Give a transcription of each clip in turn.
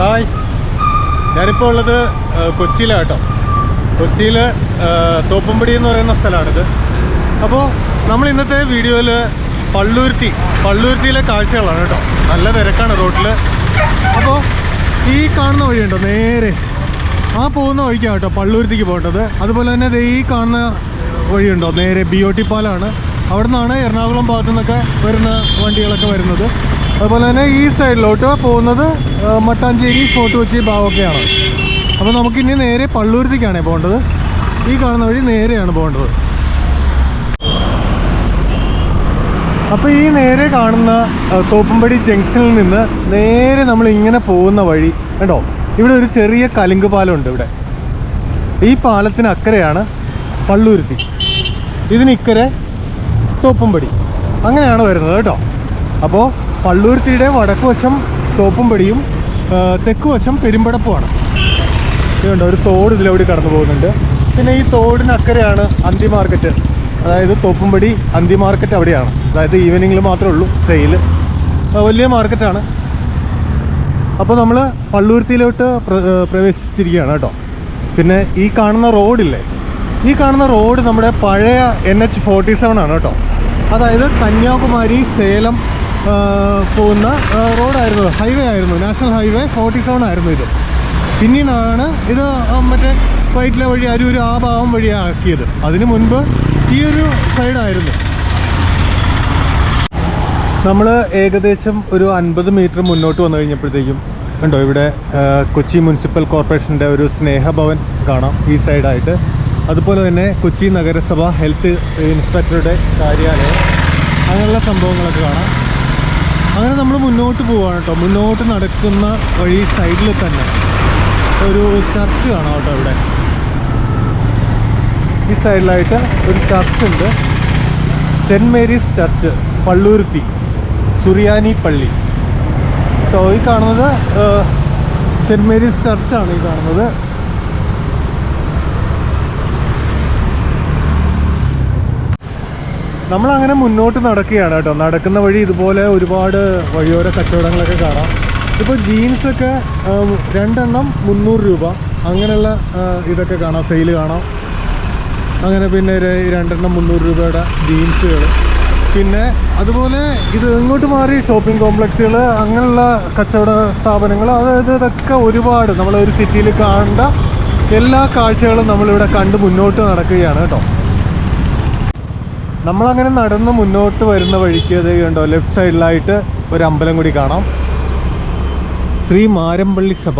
Hi. ഞാനിപ്പോൾ ഉള്ളത് കൊച്ചിയിലാണ് കേട്ടോ. കൊച്ചിയിൽ തോപ്പുംപടി എന്ന് പറയുന്ന സ്ഥലമാണിത്. അപ്പോൾ നമ്മൾ ഇന്നത്തെ വീഡിയോയിൽ പള്ളൂരുത്തി പള്ളൂരുത്തിയിലെ കാഴ്ചകളാണ് കേട്ടോ. നല്ല തിരക്കാണ് റോട്ടിൽ അപ്പോൾ ഈ കാണുന്ന വഴിയുണ്ടോ നേരെ. ആ പോകുന്ന വഴിക്കാണ് കേട്ടോ പള്ളൂരുത്തിക്ക് പോകേണ്ടത്. അതുപോലെ തന്നെ ഈ കാണുന്ന വഴിയുണ്ടോ നേരെ ബി ഒ ടി പാലാണ്. അവിടെ നിന്നാണ് എറണാകുളം ഭാഗത്തു നിന്നൊക്കെ വരുന്ന വണ്ടികളൊക്കെ വരുന്നത്. അതുപോലെ തന്നെ ഈ സൈഡിലോട്ട് പോകുന്നത് മട്ടാഞ്ചേരി ഫോർട്ട് കൊച്ചി ഭാഗമൊക്കെയാണ്. അപ്പോൾ നമുക്കിനി നേരെ പള്ളൂരത്തേക്കാണ് പോകേണ്ടത്. ഈ കാണുന്ന വഴി നേരെയാണ് പോകേണ്ടത്. അപ്പോൾ ഈ നേരെ കാണുന്ന തോപ്പുംപടി ജംഗ്ഷനിൽ നിന്ന് നേരെ നമ്മൾ ഇങ്ങനെ പോകുന്ന വഴി കണ്ടോ? ഇവിടെ ഒരു ചെറിയ കലുങ്ക് പാലമുണ്ട് ഇവിടെ. ഈ പാലത്തിന് അക്കരെയാണ് പള്ളൂരുത്തി. ഇതിനിക്കരെ തോപ്പുംപടി. അങ്ങനെയാണ് വരുന്നത് കേട്ടോ. അപ്പോൾ പള്ളൂരുത്തിയുടെ വടക്ക് വശം തോപ്പുംപടിയും ആ, തെക്ക് വശം പെരുമ്പടപ്പുമാണ്. ഇതുണ്ട് ഒരു തോട് ഇതിലൂടെ കടന്നു പോകുന്നുണ്ട്. പിന്നെ ഈ തോടിനക്കരെയാണ് അന്തി മാർക്കറ്റ്. അതായത് തോപ്പുംപടി അന്തി മാർക്കറ്റ് അവിടെയാണ്. അതായത് ഈവനിങ്ങിൽ മാത്രമേ ഉള്ളൂ സെയിൽ വലിയ മാർക്കറ്റാണ്. അപ്പോൾ നമ്മൾ ഏർ പ്രവേശിച്ചിരിക്കുകയാണ് കേട്ടോ. പിന്നെ ഈ കാണുന്ന റോഡില്ലേ ഈ കാണുന്ന റോഡ് നമ്മുടെ പഴയ എൻ എച്ച് ഫോർട്ടി സെവൻ ആണ് കേട്ടോ. അതായത് കന്യാകുമാരി സേലം പോകുന്ന റോഡായിരുന്നു. ഹൈവേ ആയിരുന്നു. നാഷണൽ ഹൈവേ ഫോർട്ടി സെവൻ ആയിരുന്നു ഇത്. പിന്നീടാണ് ഇത് മറ്റേ വൈറ്റില വഴി അരൂര് ആ ഭാഗം വഴി ആക്കിയത്. അതിന് മുൻപ് ഈ ഒരു സൈഡായിരുന്നു നമ്മൾ ഏകദേശം ഒരു അൻപത് മീറ്റർ മുന്നോട്ട് വന്നു കഴിഞ്ഞപ്പോഴത്തേക്കും ഉണ്ടോ ഇവിടെ കൊച്ചി മുനിസിപ്പൽ കോർപ്പറേഷന്റെ ഒരു സ്നേഹഭവൻ കാണാം ഈ സൈഡായിട്ട് അതുപോലെ തന്നെ കൊച്ചി നഗരസഭ ഹെൽത്ത് ഇൻസ്പെക്ടറുടെ കാര്യാലയം. അങ്ങനെയുള്ള സംഭവങ്ങളൊക്കെ കാണാം. അങ്ങനെ നമ്മൾ മുന്നോട്ട് പോവുകയാണ് കേട്ടോ. മുന്നോട്ട് നടക്കുന്ന വഴി സൈഡിൽ തന്നെ ഒരു ചർച്ച് കാണാം കേട്ടോ ഇവിടെ. ഈ സൈഡിലായിട്ട് ഒരു ചർച്ച് ഉണ്ട്. സെന്റ് മേരീസ് ചർച്ച് പള്ളൂരുത്തി സുറിയാനി പള്ളി. കേട്ടോ ഈ കാണുന്നത് സെന്റ് മേരീസ് ചർച്ചാണ് ഈ കാണുന്നത്. നമ്മളങ്ങനെ മുന്നോട്ട് നടക്കുകയാണ് കേട്ടോ. നടക്കുന്ന വഴി ഇതുപോലെ ഒരുപാട് വഴിയോര കച്ചവടങ്ങളൊക്കെ കാണാം. ഇപ്പോൾ ജീൻസൊക്കെ രണ്ടെണ്ണം മുന്നൂറ് രൂപ. അങ്ങനെയുള്ള ഇതൊക്കെ കാണാം. സെയിൽ കാണാം. അങ്ങനെ പിന്നെ രണ്ടെണ്ണം മുന്നൂറ് രൂപയുടെ ജീൻസുകൾ പിന്നെ അതുപോലെ ഇത് ഇങ്ങോട്ട് മാറി ഷോപ്പിംഗ് കോംപ്ലക്സുകൾ അങ്ങനെയുള്ള കച്ചവട സ്ഥാപനങ്ങൾ. അതായത് ഇതൊക്കെ ഒരുപാട്. നമ്മൾ ഒരു സിറ്റിയിൽ കാണേണ്ട എല്ലാ കാഴ്ചകളും നമ്മളിവിടെ കണ്ട് മുന്നോട്ട് നടക്കുകയാണ് കേട്ടോ. നമ്മളങ്ങനെ നടന്ന് മുന്നോട്ട് വരുന്ന വഴിക്ക് അത് കണ്ടോ? ലെഫ്റ്റ് സൈഡിലായിട്ട് ഒരു അമ്പലം കൂടി കാണാം. ശ്രീ മാരമ്പള്ളി സഭ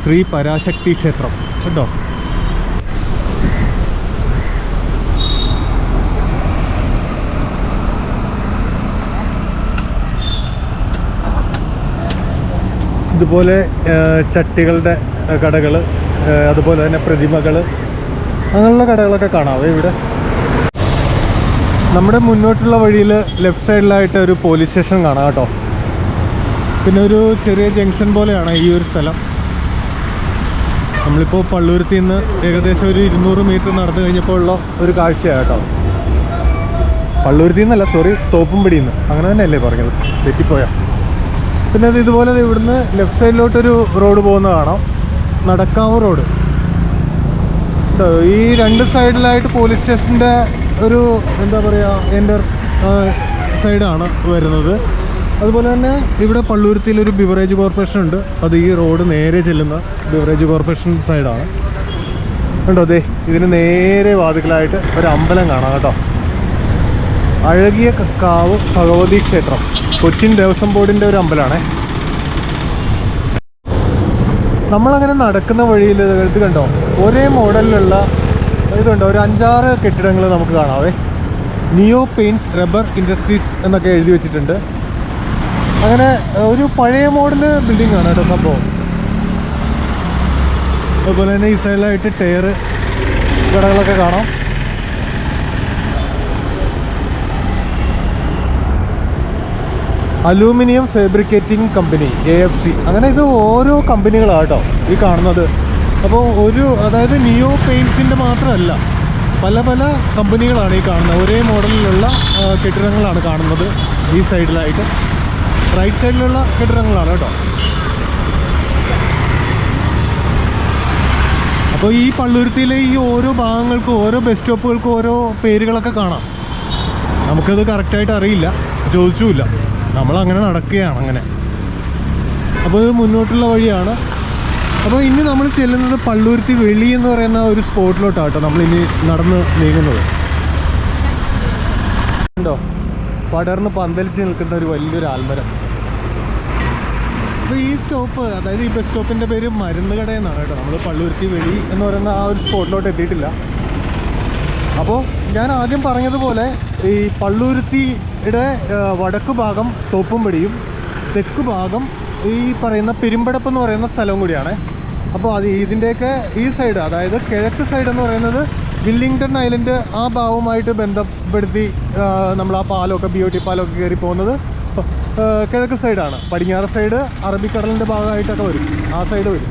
ശ്രീ പരാശക്തി ക്ഷേത്രം. കേട്ടോ ഇതുപോലെ ചട്ടികളുടെ കടകൾ അതുപോലെ തന്നെ പ്രതിമകൾ അങ്ങനെയുള്ള കടകളൊക്കെ കാണാവേ ഇവിടെ. നമ്മുടെ മുന്നോട്ടുള്ള വഴിയിൽ ലെഫ്റ്റ് സൈഡിലായിട്ട് ഒരു പോലീസ് സ്റ്റേഷൻ കാണാം കേട്ടോ. പിന്നെ ഒരു ചെറിയ ജംഗ്ഷൻ പോലെയാണ് ഈ ഒരു സ്ഥലം. നമ്മളിപ്പോൾ പള്ളൂരത്തിൽ നിന്ന് ഏകദേശം ഒരു ഇരുന്നൂറ് മീറ്റർ നടന്നു കഴിഞ്ഞപ്പോൾ ഉള്ള ഒരു കാഴ്ചയാണ് കേട്ടോ. പള്ളൂരത്തിൽ നിന്നല്ല സോറി തോപ്പുംപടിയിൽ നിന്ന്. അങ്ങനെ തന്നെയല്ലേ പറഞ്ഞത്. തെറ്റിപ്പോയാ? പിന്നെ അത് ഇതുപോലെ ഇവിടുന്ന് ലെഫ്റ്റ് സൈഡിലോട്ടൊരു റോഡ് പോകുന്ന കാണാം. നടക്കാവ് റോഡ് ഈ രണ്ട് സൈഡിലായിട്ട് പോലീസ് സ്റ്റേഷന്റെ ഒരു എന്താ പറയുക എന്റെ സൈഡാണ് വരുന്നത്. അതുപോലെ തന്നെ ഇവിടെ പള്ളൂരത്തിയിൽ ഒരു ബിവറേജ് കോർപ്പറേഷൻ ഉണ്ട്. അത് ഈ റോഡ് നേരെ ചെല്ലുന്ന ബിവറേജ് കോർപ്പറേഷൻ സൈഡാണ്. കണ്ടോ അതെ ഇതിന് നേരെ വാതിക്കലായിട്ട് ഒരു അമ്പലം കാണാം കേട്ടോ. അഴകിയ കാവ് ഭഗവതി ക്ഷേത്രം. കൊച്ചിൻ ദേവസ്വം ബോർഡിന്റെ ഒരു അമ്പലമാണേ. നമ്മളങ്ങനെ നടക്കുന്ന വഴിയിൽ ഇത് കണ്ടോ ഒരേ മോഡലിലുള്ള ഇതുണ്ടോ ഒരു അഞ്ചാറ് കെട്ടിടങ്ങൾ നമുക്ക് കാണാവേ. നിയോ പെയിൻസ് റബ്ബർ ഇൻഡസ്ട്രീസ് എന്നൊക്കെ എഴുതി വെച്ചിട്ടുണ്ട്. അങ്ങനെ ഒരു പഴയ മോഡൽ ബിൽഡിംഗ് ആണ് കേട്ടോ സംഭവം. അതുപോലെ തന്നെ ഈ സൈഡിലായിട്ട് ടയർ കടകളൊക്കെ കാണാം. Aluminium fabricating company A F C അങ്ങനെ ഇത് ഓരോ കമ്പനികളാണ് കേട്ടോ ഈ കാണുന്നത്. അപ്പോൾ ഒരു അതായത് നിയോ പെയിൻസിന്റെ മാത്രമല്ല പല പല കമ്പനികളാണ് ഈ കാണുന്നത്. ഒരേ മോഡലിലുള്ള കെട്ടിടങ്ങളാണ് കാണുന്നത് ഈ സൈഡിലായിട്ട്. റൈറ്റ് സൈഡിലുള്ള കെട്ടിടങ്ങളാണ് കേട്ടോ. അപ്പോൾ ഈ പള്ളുരുത്തിയിലെ ഈ ഓരോ ഭാഗങ്ങൾക്കും ഓരോ ബസ് സ്റ്റോപ്പുകൾക്കും ഓരോ പേരുകളൊക്കെ കാണാം. നമുക്കത് കറക്റ്റായിട്ട് അറിയില്ല ചോദിച്ചുമില്ല. നമ്മളങ്ങനെ നടക്കുകയാണ് അങ്ങനെ. അപ്പോൾ ഇത് മുന്നോട്ടുള്ള വഴിയാണ്. അപ്പോൾ ഇനി നമ്മൾ ചെല്ലുന്നത് പള്ളൂർത്തി വെളി എന്ന് പറയുന്ന ഒരു സ്പോട്ടിലോട്ടാണ് കേട്ടോ നമ്മൾ ഇനി നടന്ന് നീങ്ങുന്നത്. ഉണ്ടോ പടർന്ന് പന്തലിച്ച് നിൽക്കുന്ന ഒരു വലിയൊരു ആൽമരം. അപ്പോൾ ഈ സ്റ്റോപ്പ് അതായത് ഈ ബസ് സ്റ്റോപ്പിന്റെ പേര് മരുന്ന് കട എന്നാണ് കേട്ടോ. നമ്മൾ പള്ളുരുത്തി വെളി എന്ന് പറയുന്ന ആ ഒരു സ്പോട്ടിലോട്ട് എത്തിയിട്ടില്ല. അപ്പോൾ ഞാൻ ആദ്യം പറഞ്ഞതുപോലെ ഈ പള്ളുരുത്തിയുടെ വടക്ക് ഭാഗം തോപ്പുംപടിയും തെക്ക് ഭാഗം ഈ പറയുന്ന പെരുമ്പടപ്പ് എന്ന് പറയുന്ന സ്ഥലവും കൂടിയാണ്. അപ്പോൾ അത് ഇതിന്റെയൊക്കെ ഈ സൈഡ് അതായത് കിഴക്ക് സൈഡ് എന്ന് പറയുന്നത് വില്ലിങ്ടൺ ഐലൻഡ് ആ ഭാഗവുമായിട്ട് ബന്ധപ്പെടുത്തി നമ്മൾ ആ പാലമൊക്കെ ബി ഒ ടി പാലമൊക്കെ കയറി പോകുന്നത് കിഴക്ക് സൈഡാണ് പടിഞ്ഞാറ് സൈഡ് അറബിക്കടലിന്റെ ഭാഗമായിട്ടൊക്കെ വരും. ആ സൈഡ് വരും.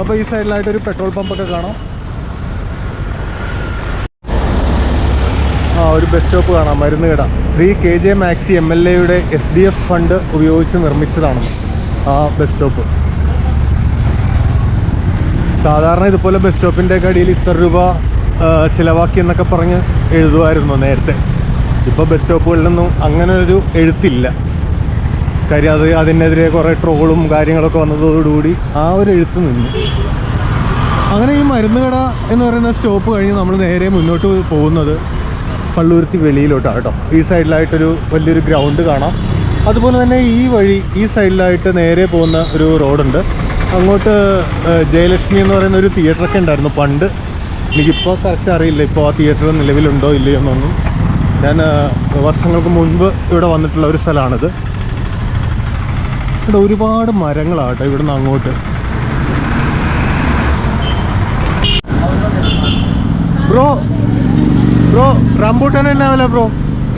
അപ്പോൾ ഈ സൈഡിലായിട്ട് ഒരു പെട്രോൾ പമ്പൊക്കെ കാണാം. ആ ഒരു ബസ് സ്റ്റോപ്പ് കാണാം. മരുന്ന് കട Sri K J Maxy M L എയുടെ എസ് ഡി എഫ് ഫണ്ട് ഉപയോഗിച്ച് നിർമ്മിച്ചതാണ് ആ ബസ് സ്റ്റോപ്പ് സാധാരണ ഇതുപോലെ ബസ് സ്റ്റോപ്പിന്റെ കടിയിൽ ഇത്ര രൂപ ചിലവാക്കി എന്നൊക്കെ പറഞ്ഞ് എഴുതുമായിരുന്നു നേരത്തെ. ഇപ്പോൾ ബസ് സ്റ്റോപ്പുകളിലൊന്നും അങ്ങനെ ഒരു എഴുത്തില്ല. കാര്യം അത് അതിനെതിരെ കുറേ ട്രോളും കാര്യങ്ങളൊക്കെ വന്നതോടുകൂടി ആ ഒരു എഴുത്ത് നിന്നു. അങ്ങനെ ഈ മരുന്ന് കട എന്ന് പറയുന്ന സ്റ്റോപ്പ് കഴിഞ്ഞ് നമ്മൾ നേരെ മുന്നോട്ട് പോകുന്നത് പള്ളൂരുത്തി വെളിയിലോട്ടാണ് കേട്ടോ. ഈ സൈഡിലായിട്ടൊരു വലിയൊരു ഗ്രൗണ്ട് കാണാം. അതുപോലെ തന്നെ ഈ വഴി ഈ സൈഡിലായിട്ട് നേരെ പോകുന്ന ഒരു റോഡുണ്ട് അങ്ങോട്ട് ജയലക്ഷ്മി എന്ന് പറയുന്ന ഒരു തിയേറ്ററൊക്കെ ഉണ്ടായിരുന്നു പണ്ട്. എനിക്കിപ്പോൾ കറക്റ്റ് അറിയില്ല. ഇപ്പോൾ ആ തിയേറ്റർ നിലവിലുണ്ടോ ഇല്ലയോ എന്നൊന്നും. ഞാൻ വർഷങ്ങൾക്ക് മുൻപ് ഇവിടെ വന്നിട്ടുള്ള ഒരു സ്ഥലമാണിത്. ഇവിടെ ഒരുപാട് മരങ്ങളാട്ടെ ഇവിടെ ഇവിടുന്ന് അങ്ങോട്ട്. ബ്രോ ബ്രോ റംബൂട്ടാൻ എന്നാ വില ബ്രോ?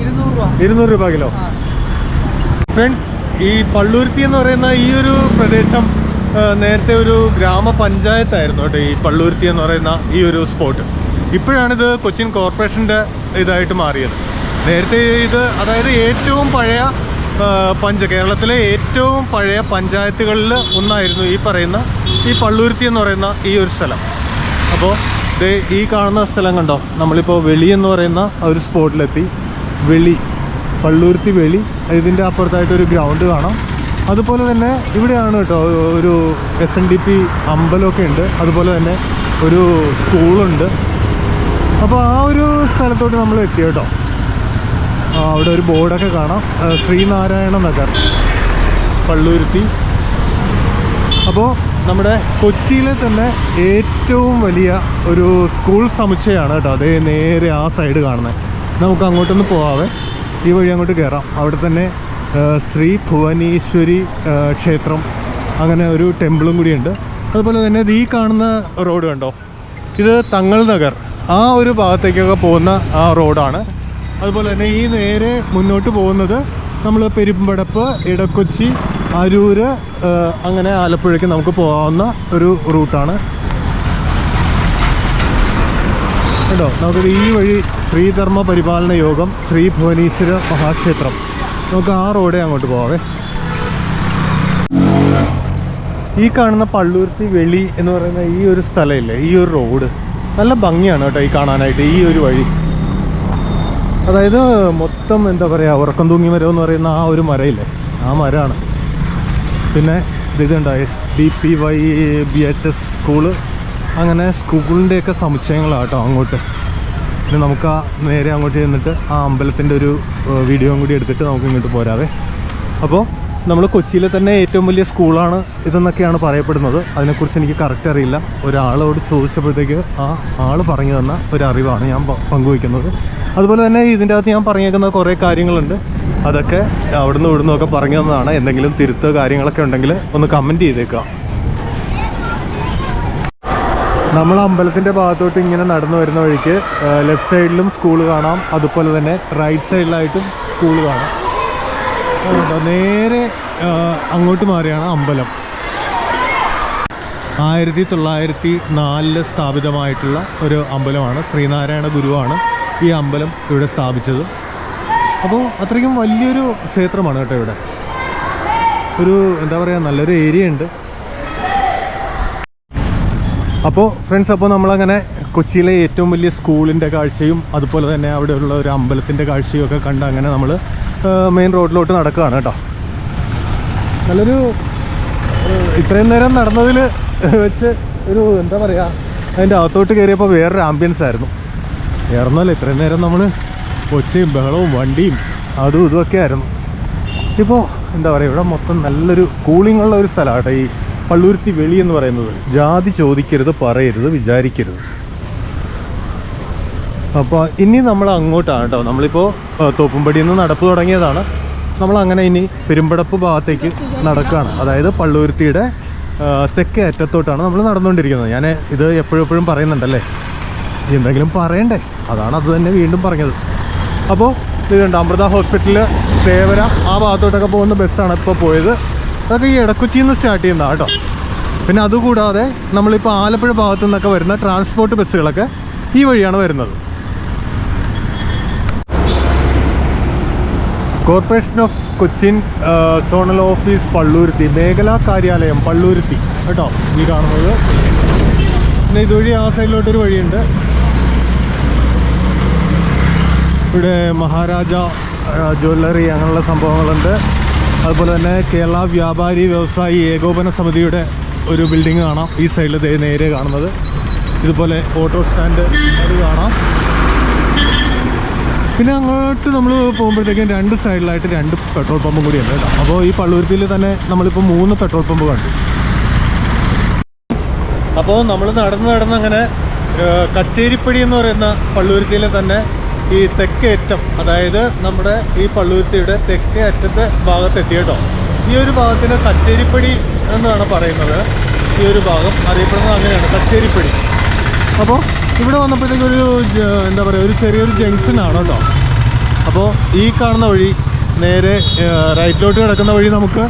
ഇരുന്നൂറ് രൂപ. ഇരുന്നൂറ് രൂപ കിലോ. ഫ്രണ്ട്സ് ഈ പള്ളൂരുത്തി എന്ന് പറയുന്ന ഈ ഒരു പ്രദേശം നേരത്തെ ഒരു ഗ്രാമപഞ്ചായത്തായിരുന്നു കേട്ടോ ഈ പള്ളൂരുത്തി എന്ന് പറയുന്ന ഈ ഒരു സ്പോട്ട് ഇപ്പോഴാണിത് കൊച്ചിൻ കോർപ്പറേഷന്റെ ഇതായിട്ട് മാറിയത്. നേരത്തെ ഇത് അതായത് ഏറ്റവും പഴയ പഞ്ച കേരളത്തിലെ ഏറ്റവും പഴയ പഞ്ചായത്തുകളിൽ ഒന്നായിരുന്നു ഈ പറയുന്ന ഈ പള്ളൂരുത്തി എന്ന് പറയുന്ന ഈ ഒരു സ്ഥലം. അപ്പോൾ ദേ ഈ കാണുന്ന സ്ഥലം കണ്ടോ? നമ്മളിപ്പോൾ വെളി എന്ന് പറയുന്ന ഒരു സ്പോട്ടിലെത്തി വെളി പള്ളൂരുത്തി വെളി. ഇതിന്റെ അപ്പുറത്തായിട്ടൊരു ഗ്രൗണ്ട് കാണാം. അതുപോലെ തന്നെ ഇവിടെയാണ് കേട്ടോ ഒരു എസ് എൻ ഡി പി അമ്പലമൊക്കെ ഉണ്ട്. അതുപോലെ തന്നെ ഒരു സ്കൂളുണ്ട്. അപ്പോൾ ആ ഒരു സ്ഥലത്തോട്ട് നമ്മൾ എത്തി കേട്ടോ. അവിടെ ഒരു ബോർഡൊക്കെ കാണാം. ശ്രീനാരായണ നഗർ പള്ളൂരുത്തി. അപ്പോൾ നമ്മുടെ കൊച്ചിയിലെ തന്നെ ഏറ്റവും വലിയ ഒരു സ്കൂൾ സമുച്ചയമാണ് കേട്ടോ. അതേ നേരെ ആ സൈഡ് കാണുന്നത് നമുക്ക് അങ്ങോട്ടൊന്ന് പോവാവേ. ഈ വഴി അങ്ങോട്ട് കയറാം അവിടെ തന്നെ ശ്രീ ഭുവനേശ്വരി ക്ഷേത്രം. അങ്ങനെ ഒരു ടെമ്പിളും കൂടിയുണ്ട്. അതുപോലെ തന്നെ ഈ കാണുന്ന റോഡ് കണ്ടോ? ഇത് തങ്ങൾ നഗർ. ആ ഒരു ഭാഗത്തേക്കൊക്കെ പോകുന്ന ആ റോഡാണ്. അതുപോലെ തന്നെ ഈ നേരെ മുന്നോട്ട് പോകുന്നത് നമ്മൾ പെരുമ്പടപ്പ് ഇടക്കൊച്ചി അരൂര് അങ്ങനെ ആലപ്പുഴയ്ക്ക് നമുക്ക് പോകാവുന്ന ഒരു റൂട്ടാണ്. കേട്ടോ നമുക്കിത് ഈ വഴി ശ്രീധർമ്മ പരിപാലന യോഗം ശ്രീ ഭുവനേശ്വര മഹാക്ഷേത്രം. നമുക്ക് ആ റോഡേ അങ്ങോട്ട് പോവാവേ. ഈ കാണുന്ന പള്ളൂർത്തി വെളി എന്ന് പറയുന്ന ഈ ഒരു സ്ഥലമില്ലേ ഈ ഒരു റോഡ് നല്ല ഭംഗിയാണ് കേട്ടോ ഈ കാണാനായിട്ട് ഈ ഒരു വഴി. അതായത് മൊത്തം എന്താ പറയുക ഉറക്കം തൂങ്ങി മരം എന്ന് പറയുന്ന ആ ഒരു മരയില്ലേ ആ മരമാണ്. പിന്നെ ഇതുണ്ട് S D P Y B H S school അങ്ങനെ സ്കൂളിന്റെയൊക്കെ സമുച്ചയങ്ങളാണ് കേട്ടോ അങ്ങോട്ട്. പിന്നെ നമുക്ക് ആ നേരെ അങ്ങോട്ട് ചെന്നിട്ട് ആ അമ്പലത്തിന്റെ ഒരു വീഡിയോ കൂടി എടുത്തിട്ട് നമുക്ക് ഇങ്ങോട്ട് പോരാതെ അപ്പോൾ നമ്മൾ കൊച്ചിയിലെ തന്നെ ഏറ്റവും വലിയ സ്കൂളാണ് ഇതെന്നൊക്കെയാണ് പറയപ്പെടുന്നത്. അതിനെക്കുറിച്ച് എനിക്ക് കറക്റ്റ് അറിയില്ല. ഒരാളോട് ചോദിച്ചപ്പോഴത്തേക്ക് ആ ആൾ പറഞ്ഞു തന്ന ഒരു അറിവാണ് ഞാൻ പങ്കുവയ്ക്കുന്നത്. അതുപോലെ തന്നെ ഇതിന്റെ അകത്ത് ഞാൻ പറഞ്ഞേക്കുന്ന കുറേ കാര്യങ്ങളുണ്ട്. അതൊക്കെ അവിടുന്ന് ഇവിടുന്നൊക്കെ പറഞ്ഞു തന്നതാണ്. എന്തെങ്കിലും തിരുത്തോ കാര്യങ്ങളൊക്കെ ഉണ്ടെങ്കിൽ ഒന്ന് കമന്റ് ചെയ്തേക്കാം നമ്മൾ അമ്പലത്തിന്റെ ഭാഗത്തോട്ട് ഇങ്ങനെ നടന്നു വരുന്ന വഴിക്ക് ലെഫ്റ്റ് സൈഡിലും സ്കൂൾ കാണാം. അതുപോലെ തന്നെ റൈറ്റ് സൈഡിലായിട്ടും സ്കൂൾ കാണാം. നേരെ അങ്ങോട്ട് മാറിയാണ് അമ്പലം. ആയിരത്തി തൊള്ളായിരത്തി നാലിൽ സ്ഥാപിതമായിട്ടുള്ള ഒരു അമ്പലമാണ്. ശ്രീനാരായണ ഗുരുവാണ് ഈ അമ്പലം ഇവിടെ സ്ഥാപിച്ചത്. അപ്പോൾ അത്രയ്ക്കും വലിയൊരു ക്ഷേത്രമാണ് കേട്ടോ ഇവിടെ. ഒരു എന്താ പറയുക നല്ലൊരു ഏരിയ ഉണ്ട്. അപ്പോൾ ഫ്രണ്ട്സ് അപ്പോൾ നമ്മളങ്ങനെ കൊച്ചിയിലെ ഏറ്റവും വലിയ സ്കൂളിന്റെ കാഴ്ചയും അതുപോലെ തന്നെ അവിടെയുള്ള ഒരു അമ്പലത്തിന്റെ കാഴ്ചയും ഒക്കെ കണ്ട് അങ്ങനെ നമ്മൾ മെയിൻ റോഡിലോട്ട് നടക്കുകയാണ് കേട്ടോ. നല്ലൊരു ഇത്രയും നേരം നടന്നതിൽ വെച്ച് ഒരു എന്താ പറയുക അതിന്റെ അകത്തോട്ട് കയറിയപ്പോൾ വേറൊരു ആംബിയൻസ് ആയിരുന്നു. വേറൊന്നുമല്ല ഇത്രയും നേരം നമ്മൾ ഒച്ചയും ബഹളവും വണ്ടിയും അതും ഇതുമൊക്കെ ആയിരുന്നു. ഇപ്പോൾ എന്താ പറയുക ഇവിടെ മൊത്തം നല്ലൊരു കൂളിംഗ് ഉള്ള ഒരു സ്ഥലമാണ് ഈ പള്ളൂരുത്തി വെളി എന്ന് പറയുന്നത്. ജാതി ചോദിക്കരുത് പറയരുത് വിചാരിക്കരുത്. അപ്പോൾ ഇനി നമ്മൾ അങ്ങോട്ടാണ് കേട്ടോ. നമ്മളിപ്പോൾ തോപ്പുംപടിയിൽ നിന്ന് നടപ്പ് തുടങ്ങിയതാണ്. നമ്മൾ അങ്ങനെ ഇനി പെരുമ്പടപ്പ് ഭാഗത്തേക്ക് നടക്കുകയാണ്. അതായത് പള്ളൂരുത്തിയുടെ തെക്കേ അറ്റത്തോട്ടാണ് നമ്മൾ നടന്നുകൊണ്ടിരിക്കുന്നത്. ഞാൻ ഇത് എപ്പോഴും പറയുന്നുണ്ടല്ലേ? എന്തെങ്കിലും പറയണ്ടേ? അതാണ് അത് തന്നെ വീണ്ടും പറഞ്ഞത്. അപ്പോൾ ഇത് കണ്ട് അമൃത ഹോസ്പിറ്റലിൽ തേവര ആ ഭാഗത്തോട്ടൊക്കെ പോകുന്ന ബസ്സാണ് ഇപ്പോൾ പോയത്. അതൊക്കെ ഈ ഇടക്കൊച്ചിയിൽ നിന്ന് സ്റ്റാർട്ട് ചെയ്യുന്നതാണ് കേട്ടോ. പിന്നെ അതുകൂടാതെ നമ്മളിപ്പോൾ ആലപ്പുഴ ഭാഗത്തു നിന്നൊക്കെ വരുന്ന ട്രാൻസ്പോർട്ട് ബസ്സുകളൊക്കെ ഈ വഴിയാണ് വരുന്നത്. Corporation of Cochin zonal office Palluruthy മേഖലാ കാര്യാലയം പള്ളൂരുത്തി കേട്ടോ ഈ കാണുന്നത്. പിന്നെ ഇതുവഴി ആ സൈഡിലോട്ടൊരു വഴിയുണ്ട്. ഇവിടെ മഹാരാജ ജ്വല്ലറി അങ്ങനെയുള്ള സംഭവങ്ങളുണ്ട്. അതുപോലെ തന്നെ കേരള വ്യാപാരി വ്യവസായി ഏകോപന സമിതിയുടെ ഒരു ബിൽഡിംഗ് കാണാം. ഈ സൈഡിൽ നേരെ കാണുന്നത്. ഇതുപോലെ ഓട്ടോ സ്റ്റാൻഡ് അത് കാണാം. പിന്നെ അങ്ങോട്ട് നമ്മൾ പോകുമ്പോഴത്തേക്കും രണ്ട് സൈഡിലായിട്ട് രണ്ട് പെട്രോൾ പമ്പും കൂടിയുണ്ട് കേട്ടോ. അപ്പോൾ ഈ പള്ളൂരുത്തിയിൽ തന്നെ നമ്മളിപ്പോൾ മൂന്ന് പെട്രോൾ പമ്പ് കണ്ടു. അപ്പോൾ നമ്മൾ നടന്ന് നടന്ന് അങ്ങനെ കച്ചേരിപ്പടി എന്ന് പറയുന്ന പള്ളുരുത്തിയിലെ തന്നെ ഈ തെക്കേ അറ്റം അതായത് നമ്മുടെ ഈ പള്ളുരുത്തിയുടെ തെക്കേ അറ്റത്തെ ഭാഗത്തെത്തി കേട്ടോ ഈ ഒരു ഭാഗത്തിന് കച്ചേരിപ്പടി എന്നാണ് പറയുന്നത്. ഈ ഒരു ഭാഗം അറിയപ്പെടുന്നത് അങ്ങനെയാണ് കച്ചേരിപ്പടി. അപ്പോൾ ഇവിടെ വന്നപ്പോഴത്തേക്കൊരു എന്താ പറയുക ഒരു ചെറിയൊരു ജംഗ്ഷനാണ് കേട്ടോ അപ്പോൾ ഈ കാണുന്ന വഴി നേരെ റൈറ്റിലോട്ട് കിടക്കുന്ന വഴി നമുക്ക്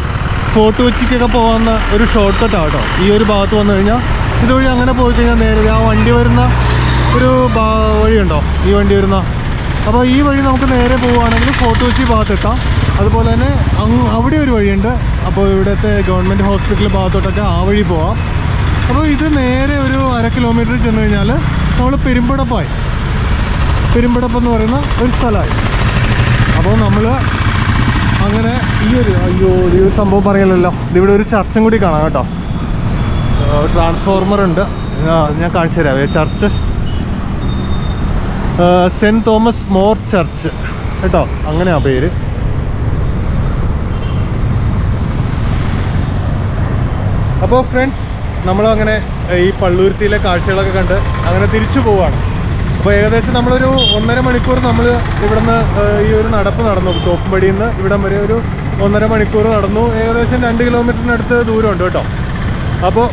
ഫോർട്ട് കൊച്ചിക്കൊക്കെ പോകുന്ന ഒരു ഷോർട്ട് കട്ടാണ് കേട്ടോ ഈ ഒരു ഭാഗത്ത് വന്നു കഴിഞ്ഞാൽ ഇതുവഴി അങ്ങനെ പോയി കഴിഞ്ഞാൽ നേരെ ആ വണ്ടി വരുന്ന ഒരു വഴിയുണ്ടോ? ഈ വണ്ടി വരുന്ന അപ്പോൾ ഈ വഴി നമുക്ക് നേരെ പോവുകയാണെങ്കിൽ ഫോർട്ട് കൊച്ചി ഭാഗത്തെത്താം. അതുപോലെ തന്നെ അവിടെ ഒരു വഴിയുണ്ട്. അപ്പോൾ ഇവിടുത്തെ ഗവൺമെന്റ് ഹോസ്പിറ്റൽ ഭാഗത്തോട്ടൊക്കെ ആ വഴി പോവാം. അപ്പോൾ ഇത് നേരെ ഒരു അര കിലോമീറ്റർ ചെന്ന് കഴിഞ്ഞാൽ നമ്മൾ പെരുമ്പടപ്പായി. പെരുമ്പടപ്പ് എന്ന് പറയുന്ന ഒരു സ്ഥലമായി. അപ്പോൾ നമ്മൾ അങ്ങനെ ഈ ഒരു അയ്യോ ഈ ഒരു സംഭവം പറയലല്ലോ. ഇതിവിടെ ഒരു ചർച്ചും കൂടി കാണാം കേട്ടോ. ട്രാൻസ്ഫോർമർ ഉണ്ട്. ഞാൻ കാണിച്ചു തരാം. Church. Saint Thomas Mor church കേട്ടോ അങ്ങനെയാ പേര്. അപ്പോൾ ഫ്രണ്ട്സ് നമ്മളങ്ങനെ ഈ പള്ളൂരുത്തിയിലെ കാഴ്ചകളൊക്കെ കണ്ട് അങ്ങനെ തിരിച്ചു പോവുകയാണ് അപ്പോൾ ഏകദേശം നമ്മളൊരു ഒന്നര മണിക്കൂർ നമ്മൾ ഇവിടുന്ന് ഈ ഒരു നടപ്പ് നടന്നു. തോപ്പുംപടിയിൽ നിന്ന് ഇവിടം വരെ ഒരു ഒന്നര മണിക്കൂർ നടന്നു. ഏകദേശം രണ്ട് കിലോമീറ്ററിനടുത്ത് ദൂരമുണ്ട് കേട്ടോ. അപ്പോൾ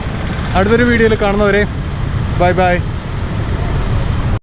അടുത്തൊരു വീഡിയോയിൽ കാണുന്നവരെ ബൈ ബൈ